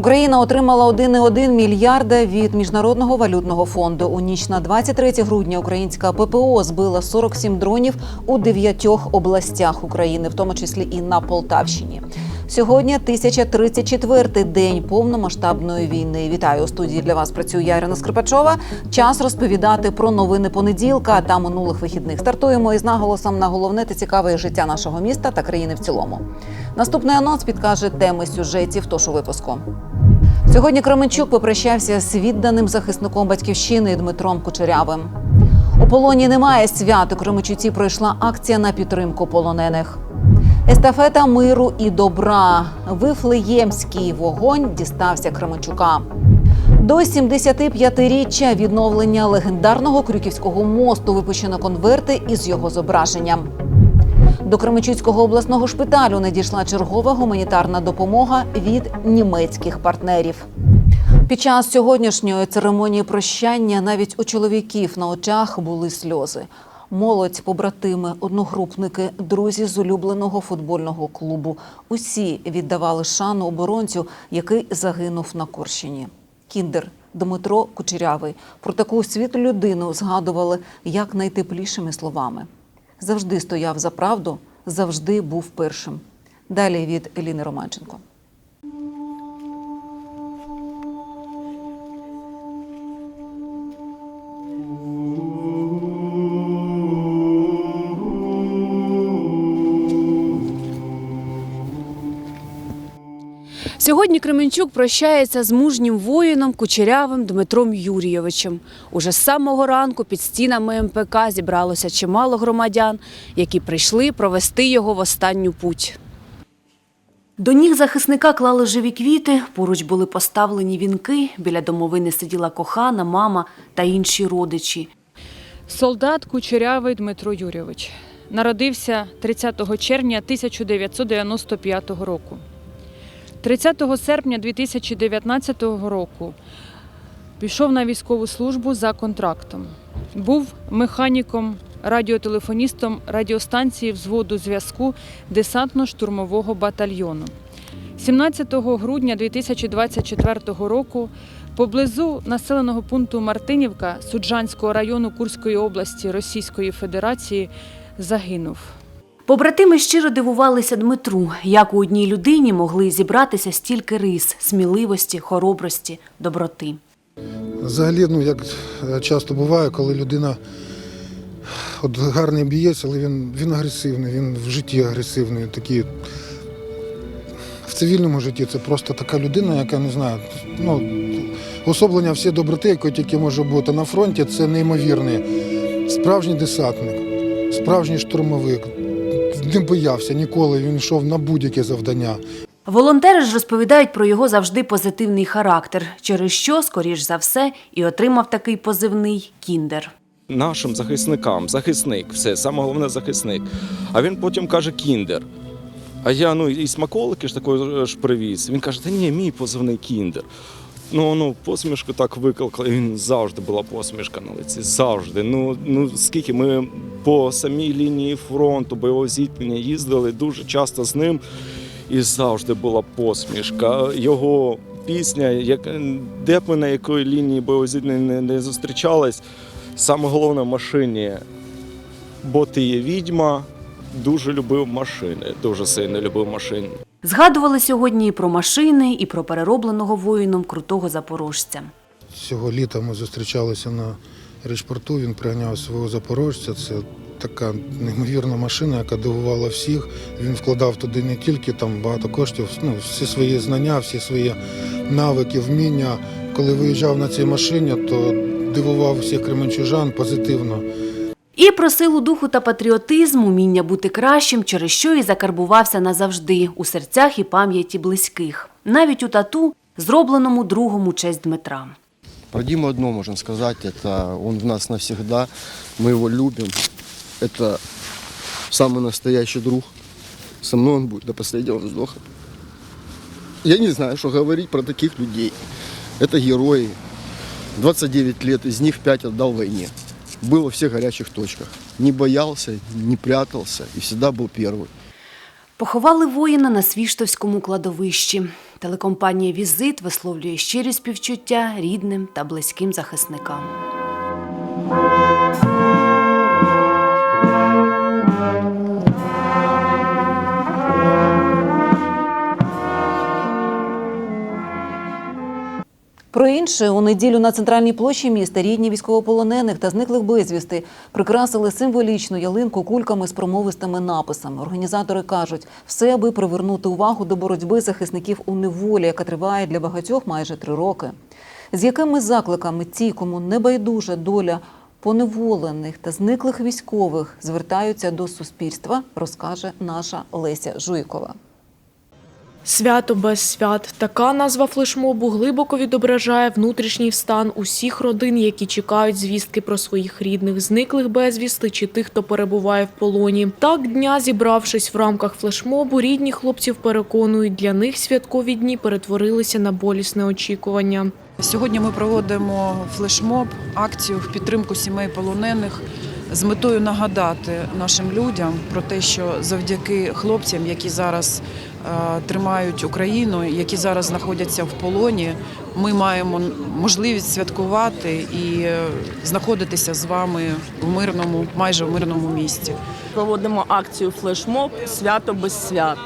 Україна отримала 1,1 мільярда від міжнародного валютного фонду. У ніч на 23 грудня українська ППО збила 47 дронів у дев'ятьох областях України, в тому числі і на Полтавщині. Сьогодні 1034-й день повномасштабної війни. Вітаю у студії для вас. Працює я, Ірина Скрипачова. Час розповідати про новини понеділка та минулих вихідних. Стартуємо із наголосом на головне та цікаве життя нашого міста та країни в цілому. Наступний анонс підкаже теми сюжетів. Тож у випуску. Сьогодні Кременчук попрощався з відданим захисником батьківщини Дмитром Кучерявим. У полоні немає свят. У Кременчуці пройшла акція на підтримку полонених. Естафета миру і добра. Вифлеємський вогонь дістався Кременчука. До 75-річчя відновлення легендарного Крюківського мосту випущено конверти із його зображенням. До Кременчуцького обласного шпиталю надійшла чергова гуманітарна допомога від німецьких партнерів. Під час сьогоднішньої церемонії прощання навіть у чоловіків на очах були сльози. Молодь, побратими, одногрупники, друзі з улюбленого футбольного клубу. Усі віддавали шану оборонцю, який загинув на Корщині. Кіндер Дмитро Кучерявий про таку світлу людину згадували як найтеплішими словами. Завжди стояв за правду, завжди був першим. Далі від Еліни Романченко. Сьогодні Кременчук прощається з мужнім воїном Кучерявим Дмитром Юрійовичем. Уже з самого ранку під стінами МПК зібралося чимало громадян, які прийшли провести його в останню путь. До ніг захисника клали живі квіти, поруч були поставлені вінки, біля домовини сиділа кохана, мама та інші родичі. Солдат Кучерявий Дмитро Юрійович народився 30 червня 1995 року. 30 серпня 2019 року пішов на військову службу за контрактом. Був механіком, радіотелефоністом радіостанції взводу зв'язку десантно-штурмового батальйону. 17 грудня 2024 року поблизу населеного пункту Мартинівка Суджанського району Курської області Російської Федерації загинув. Побратими щиро дивувалися Дмитру, як у одній людині могли зібратися стільки рис, сміливості, хоробрості, доброти. Взагалі, ну як часто буває, коли людина от гарний бієць, але він, він агресивний, він в житті агресивний. Такий. В цивільному житті це просто така людина, яка не знаю, ну, особлення всієї доброти, якої тільки може бути на фронті, це неймовірний. Справжній десантник, справжній штурмовик. Не боявся ніколи, він йшов на будь-яке завдання. Волонтери ж розповідають про його завжди позитивний характер, через що, скоріш за все, і отримав такий позивний кіндер. нашим захисникам, захисник, все, саме головне захисник. А він потім каже кіндер. А я ну і смаколики ж такої ж привіз. Він каже, та ні, мій позивний кіндер. Ну, ну, посмішку так викликали. Він завжди була посмішка на лиці. Завжди. Ну, ну скільки ми по самій лінії фронту, бойового зіткнення їздили дуже часто з ним, і завжди була посмішка. Його пісня, як, де б ми на якої лінії бойового зіткнення не, зустрічались, саме головне в машині, бо ти є відьма, дуже любив машини, дуже сильно любив машини. Згадували сьогодні і про машини, і про переробленого воїном крутого запорожця. Цього літа ми зустрічалися на речпорту, він приганяв свого запорожця. Це така неймовірна машина, яка дивувала всіх. Він вкладав туди не тільки там багато коштів, ну, всі свої знання, всі свої навики, вміння. Коли виїжджав на цій машині, то дивував всіх кременчужан позитивно. І про силу духу та патріотизм, уміння бути кращим, через що і закарбувався назавжди у серцях і пам'яті близьких, навіть у тату, зробленому другому честь Дмитра. Про Диму одно можем сказать, это он в нас навсегда, мы его любим. Это самый настоящий друг. Со мной он будет до последнего вздоха. Я не знаю, что говорить про таких людей. Это герои. 29 лет, из них 5 отдал войне. Был во всех горячих точках. Не боялся, не прятался и всегда был первый. Поховали воїна на Свіштовському кладовищі. Телекомпанія Візит висловлює щирі співчуття рідним та близьким захисникам. Інше у неділю на центральній площі міста рідні військовополонених та зниклих безвісти прикрасили символічну ялинку кульками з промовистими написами. Організатори кажуть, все аби привернути увагу до боротьби захисників у неволі, яка триває для багатьох майже три роки. З якими закликами ті, кому не байдужа доля поневолених та зниклих військових, звертаються до суспільства, розкаже наша Леся Жуйкова. Свято без свят. Така назва флешмобу глибоко відображає внутрішній стан усіх родин, які чекають звістки про своїх рідних, зниклих безвісти чи тих, хто перебуває в полоні. Так дня, зібравшись в рамках флешмобу, рідні хлопців переконують, для них святкові дні перетворилися на болісне очікування. Сьогодні ми проводимо флешмоб, акцію в підтримку сімей полонених з метою нагадати нашим людям про те, що завдяки хлопцям, які зараз тримають Україну, які зараз знаходяться в полоні, ми маємо можливість святкувати і е, знаходитися з вами в мирному, майже в мирному місті. Проводимо акцію флешмоб Свято без свят.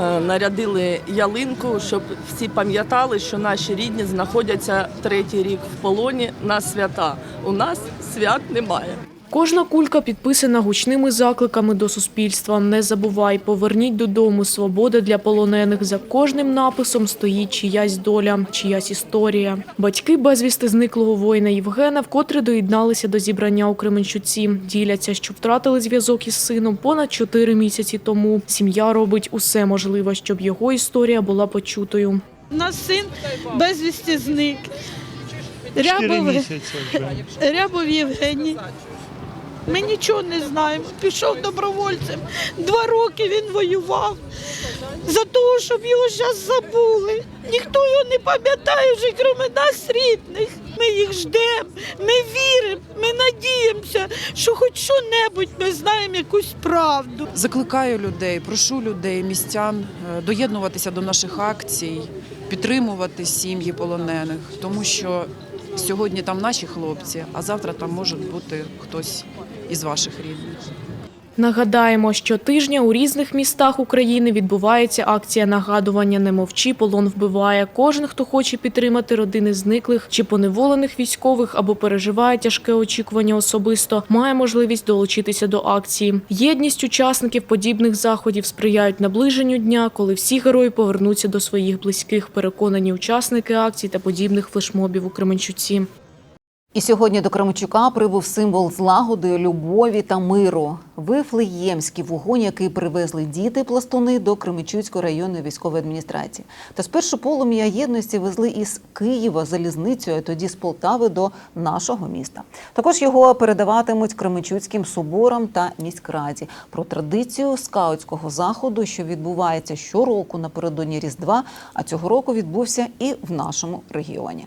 Е, Нарядили ялинку, щоб всі пам'ятали, що наші рідні знаходяться третій рік в полоні на свята. У нас свят немає. Кожна кулька підписана гучними закликами до суспільства. Не забувай, поверніть додому свобода для полонених. За кожним написом стоїть чиясь доля, чиясь історія. Батьки безвісти зниклого воїна Євгена вкотре доєдналися до зібрання у Кременчуці. Діляться, що втратили зв'язок із сином понад чотири місяці тому. Сім'я робить усе можливе, щоб його історія була почутою. У нас син безвісті зник. Рябов, Рябов Євгеній. Ми нічого не знаємо. Пішов добровольцем. Два роки він воював за того, щоб його зараз забули. Ніхто його не пам'ятає вже, крім нас рідних. Ми їх ждемо, ми віримо, ми надіємося, що хоч що-небудь ми знаємо якусь правду. Закликаю людей, прошу людей, містян е, доєднуватися до наших акцій, підтримувати сім'ї полонених, тому що сьогодні там наші хлопці, а завтра там може бути хтось із ваших рідних. Нагадаємо, що тижня у різних містах України відбувається акція нагадування «Не мовчи, полон вбиває». Кожен, хто хоче підтримати родини зниклих чи поневолених військових або переживає тяжке очікування особисто, має можливість долучитися до акції. Єдність учасників подібних заходів сприяють наближенню дня, коли всі герої повернуться до своїх близьких. Переконані учасники акцій та подібних флешмобів у Кременчуці. І сьогодні до Кременчука прибув символ злагоди, любові та миру. Вифлеємський вогонь, який привезли діти пластуни до Кременчуцької районної військової адміністрації. Та спершу полум'я єдності везли із Києва залізницею, а тоді з Полтави до нашого міста. Також його передаватимуть Кременчуцьким соборам та міськраді. Про традицію скаутського заходу, що відбувається щороку напередодні Різдва, а цього року відбувся і в нашому регіоні.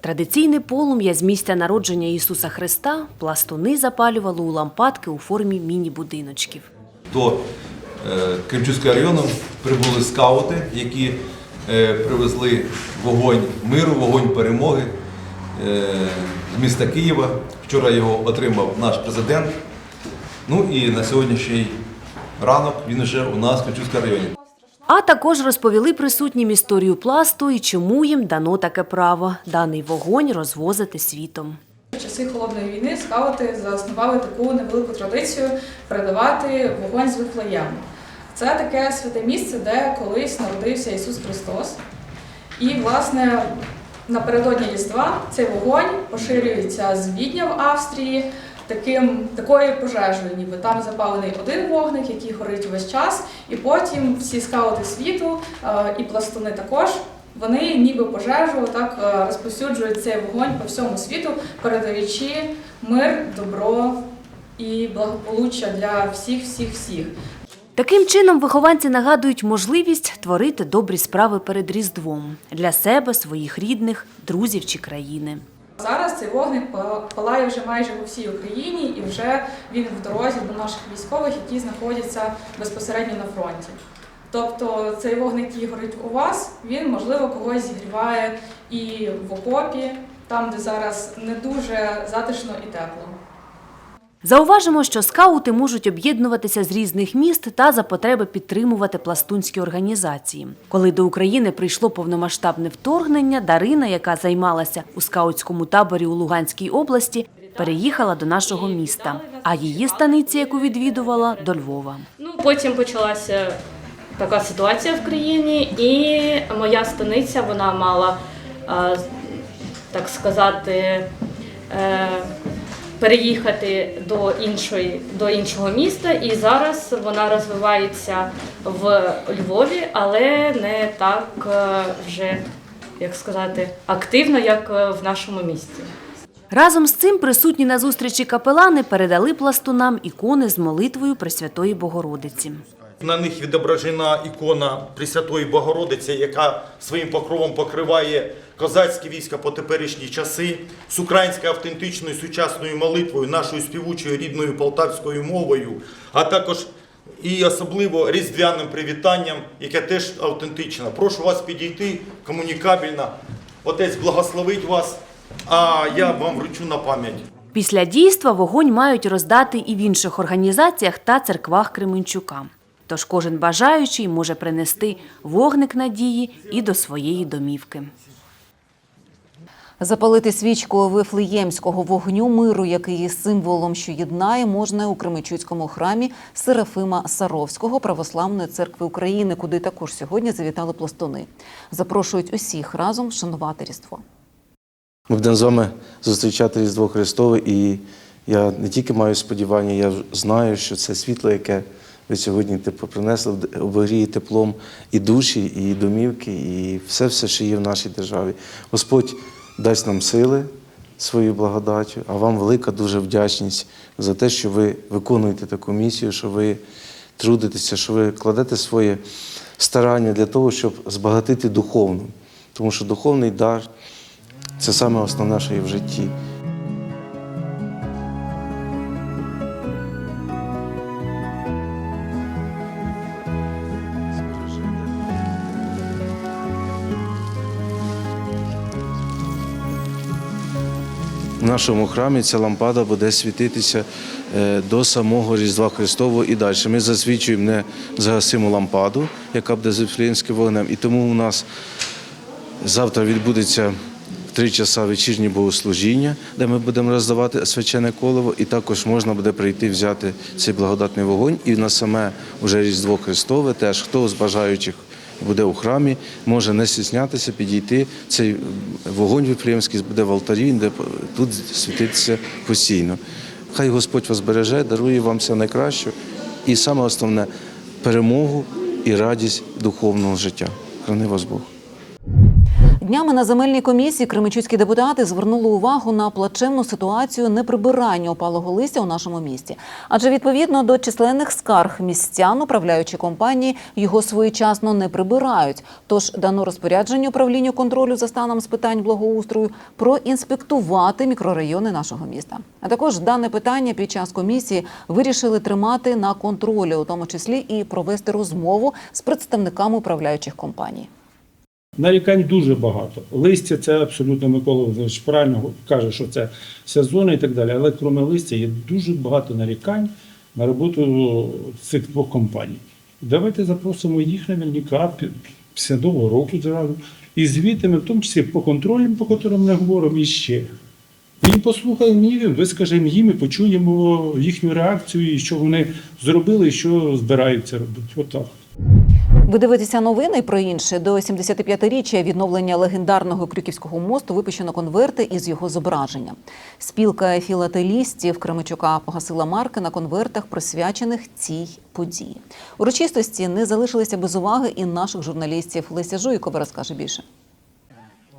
Традиційне полум'я з місця народження Ісуса Христа пластуни запалювали у лампадки у формі міні-будиночків. До е, Кримчуцького району прибули скаути, які е, привезли вогонь миру, вогонь перемоги е, з міста Києва. Вчора його отримав наш президент. Ну і на сьогоднішній ранок він вже у нас в Кримчуцькому районі. А також розповіли присутнім історію пласту і чому їм дано таке право даний вогонь розвозити світом. В часи холодної війни скаути заснували таку невелику традицію передавати вогонь з Вифлеєму. Це таке святе місце, де колись народився Ісус Христос. І, власне, напередодні Різдва цей вогонь поширюється з Відня в Австрії таким, такою пожежею, ніби там запалений один вогник, який горить весь час, і потім всі скаути світу е, і пластуни також. Вони ніби пожежу так е, розповсюджують цей вогонь по всьому світу, передаючи мир, добро і благополуччя для всіх, всіх, всіх. Таким чином, вихованці нагадують можливість творити добрі справи перед Різдвом для себе, своїх рідних, друзів чи країни. Зараз цей вогник палає вже майже по всій Україні, і вже він в дорозі до наших військових, які знаходяться безпосередньо на фронті. Тобто цей вогник, який горить у вас, він можливо когось зігріває і в окопі, там, де зараз не дуже затишно і тепло. Зауважимо, що скаути можуть об'єднуватися з різних міст та за потреби підтримувати пластунські організації. Коли до України прийшло повномасштабне вторгнення, Дарина, яка займалася у скаутському таборі у Луганській області, переїхала до нашого міста. А її станиця, яку відвідувала, до Львова. Ну, потім почалася така ситуація в країні, і моя станиця вона мала, е, так сказати, е, переїхати до іншої до іншого міста, і зараз вона розвивається в Львові, але не так е, вже як сказати активно, як е, в нашому місті. Разом з цим присутні на зустрічі капелани передали пластунам ікони з молитвою Пресвятої Богородиці. На них відображена ікона Пресвятої Богородиці, яка своїм покровом покриває козацькі війська по теперішні часи з українською автентичною сучасною молитвою, нашою співучою рідною полтавською мовою, а також і особливо різдвяним привітанням, яке теж автентичне. Прошу вас підійти комунікабельно. Отець благословить вас, а я вам вручу на пам'ять. Після дійства вогонь мають роздати і в інших організаціях та церквах Кременчука. Тож кожен бажаючий може принести вогник надії і до своєї домівки. Запалити свічку вифлеємського вогню миру, який є символом, що єднає, можна у Кременчуцькому храмі Серафима Саровського Православної церкви України, куди також сьогодні завітали пластуни. Запрошують усіх разом вшанувати Різдво. Ми будемо з вами зустрічати Різдво Христове, і я не тільки маю сподівання, я знаю, що це світло, яке ви сьогодні типу, принесли, обігріє теплом і душі, і домівки, і все, все, що є в нашій державі. Господь дасть нам сили свою благодаттю, а вам велика дуже вдячність за те, що ви виконуєте таку місію, що ви трудитеся, що ви кладете своє старання для того, щоб збагатити духовно. Тому що духовний дар це саме основне, що є в житті. Нашому храмі ця лампада буде світитися е, до самого Різдва Христового і далі. Ми засвічуємо не загасиму лампаду, яка буде з вифлеємським вогнем. І тому у нас завтра відбудеться три часа вечірнє богослужіння, де ми будемо роздавати свячене колово, і також можна буде прийти взяти цей благодатний вогонь. І на саме вже Різдво Христове теж хто з бажаючих буде у храмі, може не стіснятися, підійти. Цей вогонь віфлеємський буде в алтарі, він тут світитися постійно. Хай Господь вас береже, дарує вам все найкраще і саме основне перемогу і радість духовного життя. Храни вас Бог. Днями на земельній комісії кременчуцькі депутати звернули увагу на плачевну ситуацію неприбирання опалого листя у нашому місті. Адже відповідно до численних скарг містян, управляючі компанії його своєчасно не прибирають. Тож дано розпорядження управлінню контролю за станом з питань благоустрою проінспектувати мікрорайони нашого міста. А також дане питання під час комісії вирішили тримати на контролі, у тому числі і провести розмову з представниками управляючих компаній. Нарікань дуже багато. Листя це абсолютно Микола Володимирович правильно каже, що це сезон і так далі. Але крім листя є дуже багато нарікань на роботу цих двох компаній. Давайте запросимо їх наверняка пі- після нового року зразу. І звітами, в тому числі по контролям, по яким ми говоримо, і ще. І послухаємо їх, вискажемо їм і почуємо їхню реакцію, і що вони зробили, і що збираються робити. Отак. Ви дивитеся новини про інше. До 75-річчя відновлення легендарного Крюківського мосту випущено конверти із його зображенням. Спілка філателістів Кремичука погасила марки на конвертах, присвячених цій події. Урочистості не залишилися без уваги і наших журналістів. Леся Жуйкова розкаже більше.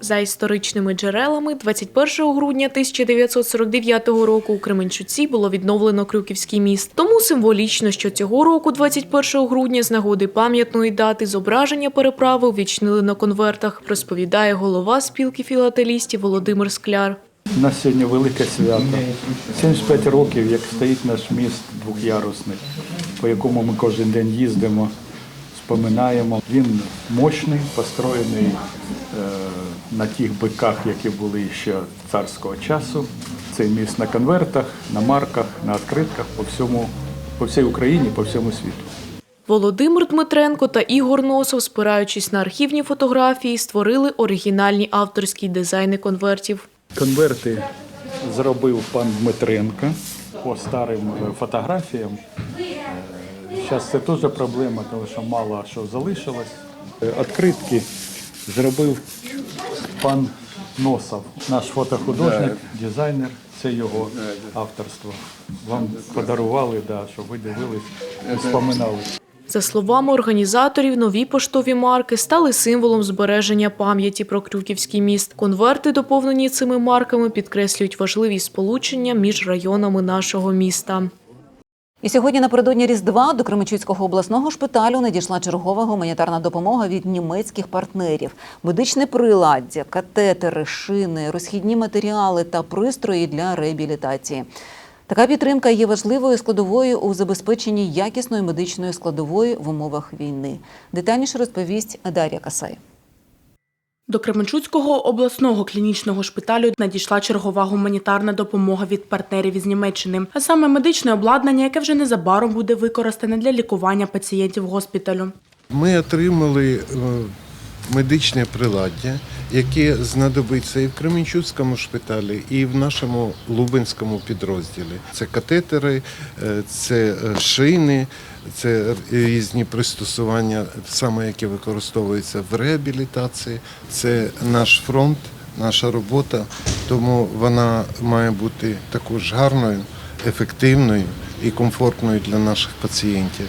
За історичними джерелами, 21 грудня 1949 року у Кременчуці було відновлено Крюківський міст. Тому символічно, що цього року, 21 грудня, з нагоди пам'ятної дати зображення переправи увічнили на конвертах, розповідає голова спілки філателістів Володимир Скляр. У нас сьогодні велике свято. 75 років, як стоїть наш міст двохярусний, по якому ми кожен день їздимо, споминаємо. Він мощний, построєний е, на тих биках, які були ще царського часу. Цей міст на конвертах, на марках, на відкритках по всьому, по всій Україні, по всьому світу. Володимир Дмитренко та Ігор Носов, спираючись на архівні фотографії, створили оригінальні авторські дизайни конвертів. Конверти зробив пан Дмитренко по старим е, фотографіям. Зараз це теж проблема, тому що мало що залишилось. Е, Відкритки зробив пан Носов, наш фотохудожник, дизайнер. Це його авторство. Вам подарували, да, щоб ви дивились і споминали. За словами організаторів, нові поштові марки стали символом збереження пам'яті про Крюківський міст. Конверти, доповнені цими марками, підкреслюють важливість сполучення між районами нашого міста. І сьогодні напередодні Різдва до Кременчуцького обласного шпиталю надійшла чергова гуманітарна допомога від німецьких партнерів. Медичне приладдя, катетери, шини, розхідні матеріали та пристрої для реабілітації. Така підтримка є важливою складовою у забезпеченні якісної медичної складової в умовах війни. Детальніше розповість Дар'я Касай. До Кременчуцького обласного клінічного шпиталю надійшла чергова гуманітарна допомога від партнерів із Німеччини, а саме медичне обладнання, яке вже незабаром буде використане для лікування пацієнтів госпіталю. Ми отримали е, медичне приладдя, яке знадобиться і в Кременчуцькому шпиталі, і в нашому Лубенському підрозділі. Це катетери, е, це е, шини, це різні пристосування, саме які використовуються в реабілітації. Це наш фронт, наша робота, тому вона має бути також гарною, ефективною і комфортною для наших пацієнтів.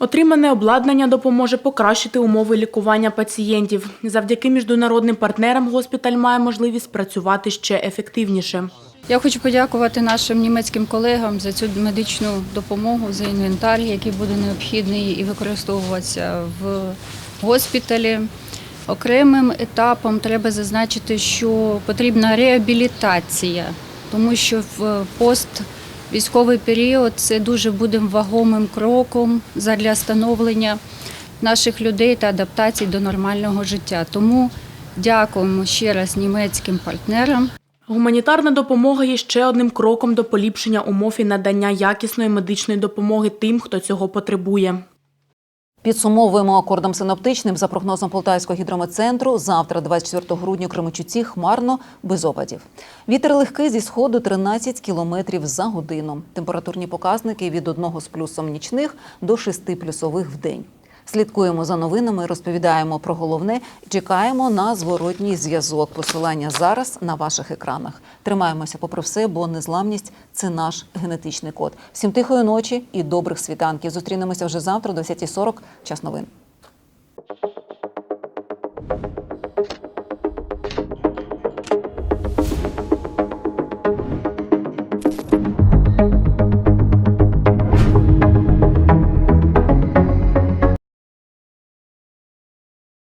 Отримане обладнання допоможе покращити умови лікування пацієнтів. Завдяки міжнародним партнерам госпіталь має можливість працювати ще ефективніше. Я хочу подякувати нашим німецьким колегам за цю медичну допомогу, за інвентар, який буде необхідний і використовуватися в госпіталі. Окремим етапом треба зазначити, що потрібна реабілітація, тому що в поствійськовий період це дуже буде вагомим кроком для становлення наших людей та адаптації до нормального життя. Тому дякуємо ще раз німецьким партнерам. Гуманітарна допомога є ще одним кроком до поліпшення умов і надання якісної медичної допомоги тим, хто цього потребує. Підсумовуємо акордом синоптичним за прогнозом Полтавського гідрометцентру. Завтра, 24 грудня, у Кременчуці хмарно без опадів. Вітер легкий зі сходу 13 кілометрів за годину. Температурні показники від одного з плюсом нічних до 6 плюсових в день. Слідкуємо за новинами, розповідаємо про головне чекаємо на зворотній зв'язок. Посилання зараз на ваших екранах. Тримаємося попри все, бо незламність це наш генетичний код. Всім тихої ночі і добрих світанків. Зустрінемося вже завтра, о 10.40. Час новин.